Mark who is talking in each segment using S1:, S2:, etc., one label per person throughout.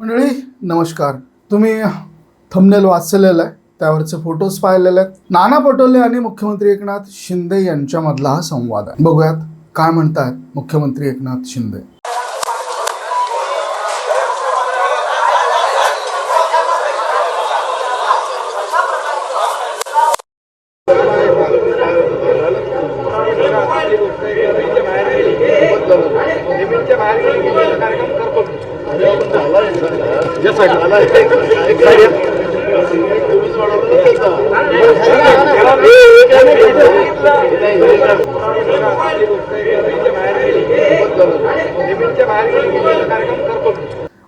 S1: मंडळी नमस्कार. तुम्ही थंबनेल वाचलेलं आहे त्यावरचे फोटोज पाहिलेले आहेत. नाना पटोले आणि मुख्यमंत्री एकनाथ शिंदे यांच्यामधला हा संवाद आहे. बघूयात काय म्हणतात मुख्यमंत्री एकनाथ शिंदे.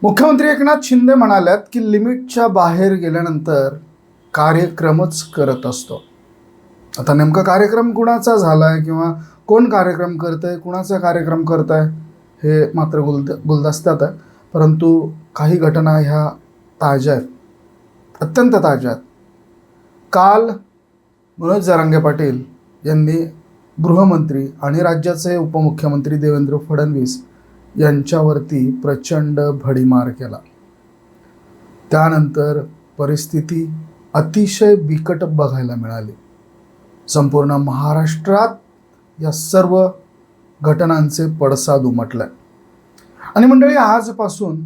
S1: मुख्यमंत्री एकनाथ शिंदे म्हणाल्यात की लिमिटच्या बाहेर गेल्यानंतर कार्यक्रमच करत असतो. आता नेमका कार्यक्रम कुणाचा झाला आहे किंवा कोण कार्यक्रम करत आहे कुणाचा कार्यक्रम करत आहे हे मात्र गुलद गुलदस्त्यात आहे परंतु काही घटना ह्या ताज्या आहेत. अत्यंत ताज्या आहेत. काल मनोज जरांगे पाटील यांनी गृहमंत्री आणि राज्याचे उपमुख्यमंत्री देवेंद्र फडणवीस यांच्यावरती प्रचंड भडीमार केला. त्यानंतर परिस्थिती अतिशय बिकट बघायला मिळाली. संपूर्ण महाराष्ट्रात या सर्व घटनांचे पडसाद उमटले. आणि मंडळी आजपासून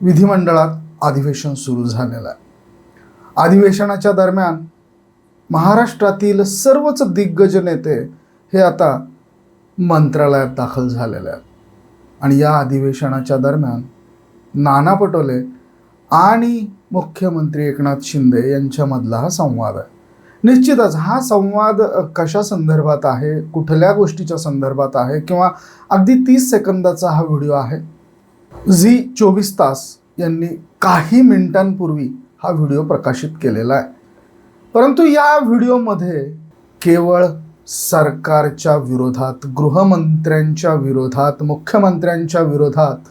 S1: विधिमंडळात अधिवेशन सुरू झालेलं आहे. अधिवेशनाच्या दरम्यान महाराष्ट्रातील सर्वच दिग्गज नेते हे आता मंत्रालयात दाखल झालेले आहेत. आणि या अधिवेशनाच्या दरम्यान नाना पटोले आणि मुख्यमंत्री एकनाथ शिंदे यांच्यामधला हा संवाद आहे. निश्चितच हा संवाद कशा संदर्भात आहे कुठल्या गोष्टीच्या संदर्भात आहे किंवा अगदी तीस सेकंदाचा हा व्हिडिओ आहे? झी चोवीस तास यांनी काही मिनिटांपूर्वी हा व्हिडिओ प्रकाशित केलेला आहे. परंतु या व्हिडिओमध्ये केवळ सरकारच्या विरोधात गृहमंत्र्यांच्या विरोधात मुख्यमंत्र्यांच्या विरोधात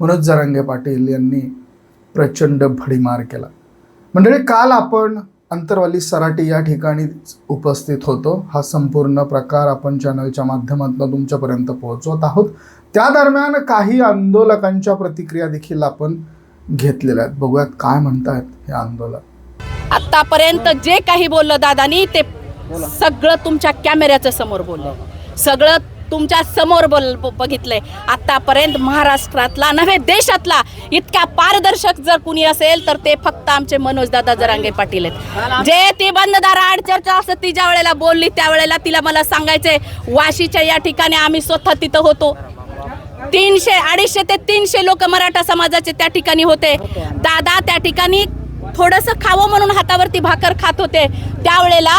S1: मनोज जरांगे पाटील यांनी प्रचंड भडीमार केला. मंडळी काल आपण अंतरवाली सराटी या ठिकाणी उपस्थित होतो. हा संपूर्ण प्रकार आपण चॅनलच्या माध्यमातून तुमच्यापर्यंत पोहोचवत आहोत. त्या दरम्यान काही आंदोलकांच्या प्रतिक्रिया देखील आपण घेतलेल्या आहेत. बघूयात काय म्हणतायत हे आंदोलक.
S2: आतापर्यंत जे काही बोललं दादानी ते सगळं तुमच्या कॅमेऱ्याच्या समोर बोललं. सगळं तुमच्यासमोर बोल बघितलंय. आतापर्यंत महाराष्ट्रातला नव्हे देशातला इतका पारदर्शक जर कुणी असेल तर ते फक्त आमचे मनोज दादा जरांगे पाटील आहेत. जे ती बंददार आड चर्चा असं ती ज्या वेळेला बोलली त्यावेळेला तिला मला सांगायचंय वाशीच्या या ठिकाणी आम्ही स्वतः तिथं होतो. तीनशे अडीचशे ते तीनशे लोक मराठा समाजाचे त्या ठिकाणी होते. दादा त्या ठिकाणी थोडस खावं म्हणून हातावरती भाकर खात होते. त्यावेळेला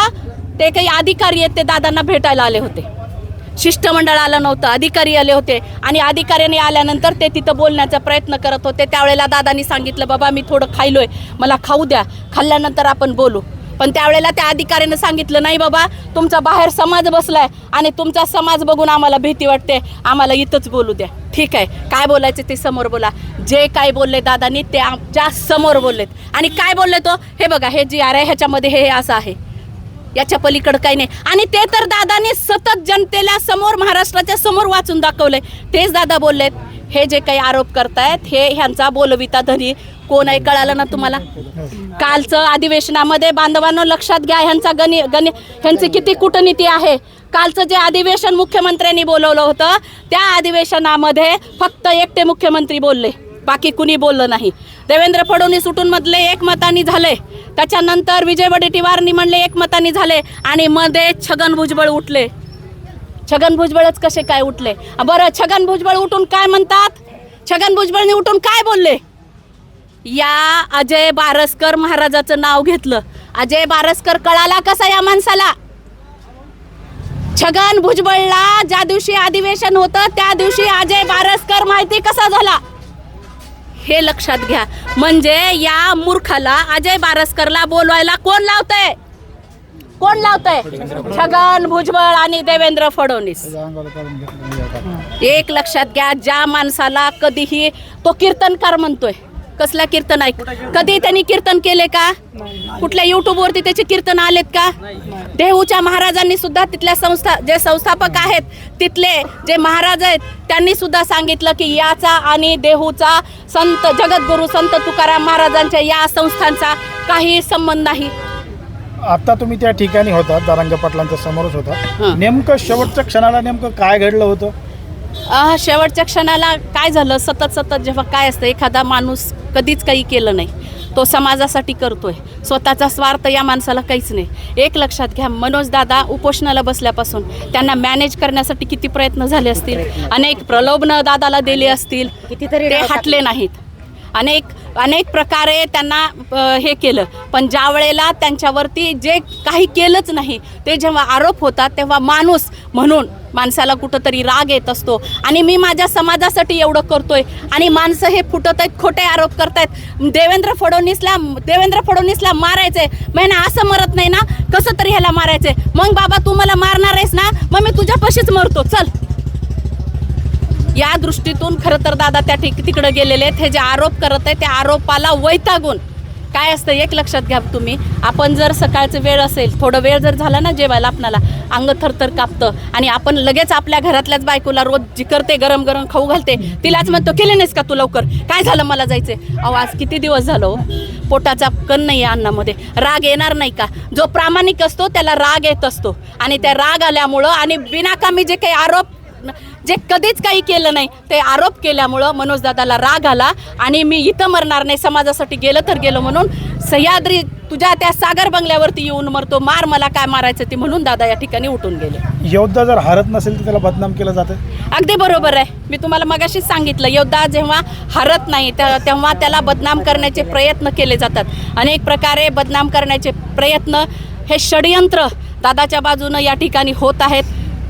S2: ते काही अधिकारी आहेत ते दादांना भेटायला आले होते. शिष्टमंडळ आलं नव्हतं अधिकारी आले होते. आणि अधिकाऱ्यांनी आल्यानंतर ते तिथं बोलण्याचा प्रयत्न करत होते. त्यावेळेला दादांनी सांगितलं बाबा मी थोडं खायलोय. मला खाऊ द्या. खाल्ल्यानंतर आपण बोलू. पण त्यावेळेला त्या अधिकाऱ्यानं सांगितलं नाही बाबा तुमचा बाहेर समाज बसलाय आणि तुमचा समाज बघून आम्हाला भीती वाटते. आम्हाला इथंच बोलू द्या. ठीक आहे. काय बोलायचं ते समोर बोला. जे काय बोलले दादांनी ते आमच्यासमोर बोललेत. आणि काय बोलले तो? हे बघा हे जी आर आहे ह्याच्यामध्ये हे असं आहे. याच्या पलीकडे काही नाही. आणि ते तर दादाने सतत जनतेला समोर महाराष्ट्राच्या समोर वाचून दाखवलंय. तेच दादा बोललेत हे जे काही आरोप करतायत हे ह्यांचा बोलविता धनी. कोण आहे कळालं ना तुम्हाला? कालचं अधिवेशनामध्ये बांधवांना लक्षात घ्या ह्यांचा गणि गणि ह्यांची किती कूटनीती आहे. कालचं जे अधिवेशन मुख्यमंत्र्यांनी बोलवलं होतं त्या अधिवेशनामध्ये फक्त एकटे मुख्यमंत्री बोलले. बाकी कुणी बोललं नाही. देवेंद्र फडणवीस उठून मधले एक मतानी झाले. त्याच्यानंतर विजय वडेट्टीवारनी म्हणले एक मतानी झाले. आणि मध्ये छगन भुजबळ उठले. छगन भुजबळच कसे काय उठले? बरं छगन भुजबळ उठून काय म्हणतात? छगन भुजबळने उठून काय बोलले? या अजय बारसकर महाराजाचं नाव घेतलं. अजय बारसकर कळाला कसा या माणसाला? छगन भुजबळला ज्या दिवशी अधिवेशन होतं त्या दिवशी अजय बारसकर माहिती कसा झाला? हे लक्षात घ्या. म्हणजे या मूर्खाला अजय बारसकरला बोलवायला कोण लावतंय? कोण लावतंय? छगन भुजबळ आणि देवेंद्र फडणवीस. एक लक्षात घ्या ज्या माणसाला कधीही तो कीर्तनकार म्हणतोय. कसला कीर्तन ऐक कधी त्यांनी कीर्तन केले का? कुठल्या युट्यूबवरती त्याचे कीर्तन आलेत का? देहूच्या महाराजांनी सुद्धा तिथल्या संस्था जे संस्थापक आहेत तिथले जे महाराज आहेत त्यांनी सुद्धा सांगितलं की याचा आणि देहूचा संत जगद्गुरू संत तुकाराम महाराजांच्या या संस्थांचा काही संबंध नाही.
S3: आता तुम्ही त्या ठिकाणी होता दारंग पाटलांच्या समोरच होता. नेमकं शेवटच्या क्षणाला नेमकं काय घडलं होतं?
S2: शेवटच्या क्षणाला काय झालं? सतत सतत जेव्हा काय असतं एखादा माणूस कधीच काही केलं नाही. तो समाजासाठी करतोय. स्वतःचा स्वार्थ या माणसाला काहीच नाही. एक लक्षात घ्या मनोज दादा उपोषणाला बसल्यापासून त्यांना मॅनेज करण्यासाठी किती प्रयत्न झाले असतील? अनेक प्रलोभनं दादाला दिली असतील.
S4: कितीतरी
S2: ते हटले नाहीत. अनेक अनेक प्रकारे त्यांना हे केलं. पण ज्या वेळेला त्यांच्यावरती जे काही केलंच नाही ते जेव्हा आरोप होतात तेव्हा माणूस म्हणून माणसाला कुठंतरी राग येत असतो. आणि मी माझ्या समाजासाठी एवढं करतोय. आणि माणसं हे फुटत आहेत खोटे आरोप करतायत. देवेंद्र फडणवीसला देवेंद्र फडणवीसला मारायचंय. मग असं मरत नाही ना? कसं तरी ह्याला मारायचंय? मग बाबा तू मला मारणार आहेस ना? मग मी तुझ्यापाशीच मरतो. चल. या दृष्टीतून खरं तर दादा त्या ठिक तिकडे गेलेले आहेत. हे जे आरोप करत आहे त्या आरोपाला वैतागून काय असतं एक लक्षात घ्या तुम्ही. आपण जर सकाळचं वेळ असेल थोडं वेळ जर झाला ना जेवायला आपणाला अंग थरथर कापतं आणि आपण लगेच आपल्या घरातल्याच बायकोला रोज जी करते गरम गरम खाऊ घालते तिलाच म्हणतो केले नाहीस का तू लवकर? काय झालं मला जायचं अहो आज किती दिवस झालो हो? पोटाचा कण नाही आहे अन्नामध्ये. राग येणार नाही का? जो प्रामाणिक असतो त्याला राग येत असतो. आणि त्या राग आल्यामुळं आणि बिनाकामी जे काही आरोप जे कधीच काही केलं नाही ते आरोप केल्यामुळं मनोज दादाला राग आला आणि मी इथं मरणार नाही समाजासाठी गेलं तर गेलो म्हणून सह्याद्री तुझ्या त्या सागर बंगल्यावरती येऊन मरतो मार मला काय मारायचं ते म्हणून दादा या ठिकाणी उठून गेले.
S3: योद्धा जर हरत नसेल तर त्याला बदनाम केलं जातं?
S2: अगदी बरोबर आहे. मी तुम्हाला मगाशीच सांगितलं योद्धा जेव्हा हरत नाही तेव्हा त्याला बदनाम करण्याचे प्रयत्न केले जातात. अनेक प्रकारे बदनाम करण्याचे प्रयत्न हे षडयंत्र दादाच्या बाजूनं या ठिकाणी होत आहेत.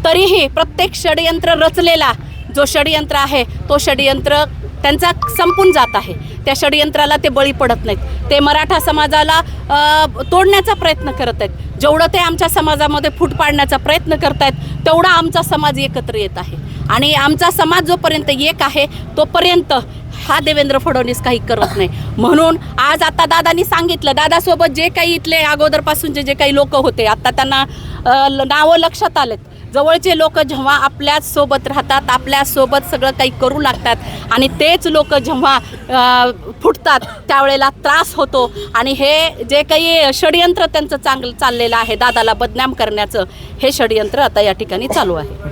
S2: तरीही प्रत्येक षडयंत्र रचलेला जो षडयंत्र आहे तो षडयंत्र त्यांचा संपून जात आहे. त्या षडयंत्राला ते बळी पडत नाहीत. ते मराठा समाजाला तोडण्याचा प्रयत्न करत आहेत. जेवढं ते आमच्या समाजामध्ये फूट पाडण्याचा प्रयत्न करत आहेत तेवढा आमचा समाज एकत्र येत आहे. आणि आमचा समाज जोपर्यंत एक आहे तोपर्यंत हा देवेंद्र फडणवीस काही करत नाही. म्हणून आज आता दादानी सांगितलं दादासोबत जे काही इथले अगोदरपासूनचे जे काही लोक होते आता त्यांना नावं लक्षात आलेत. जवळचे लोक जेव्हा आपल्याच सोबत राहतात आपल्यासोबत सगळं काही करू लागतात आणि तेच लोक जेव्हा फुटतात त्यावेळेला त्रास होतो आणि हे जे काही षडयंत्र त्यांचं चांगलं चाललेलं आहे दादाला बदनाम करण्याचं हे षडयंत्र आता या ठिकाणी चालू आहे.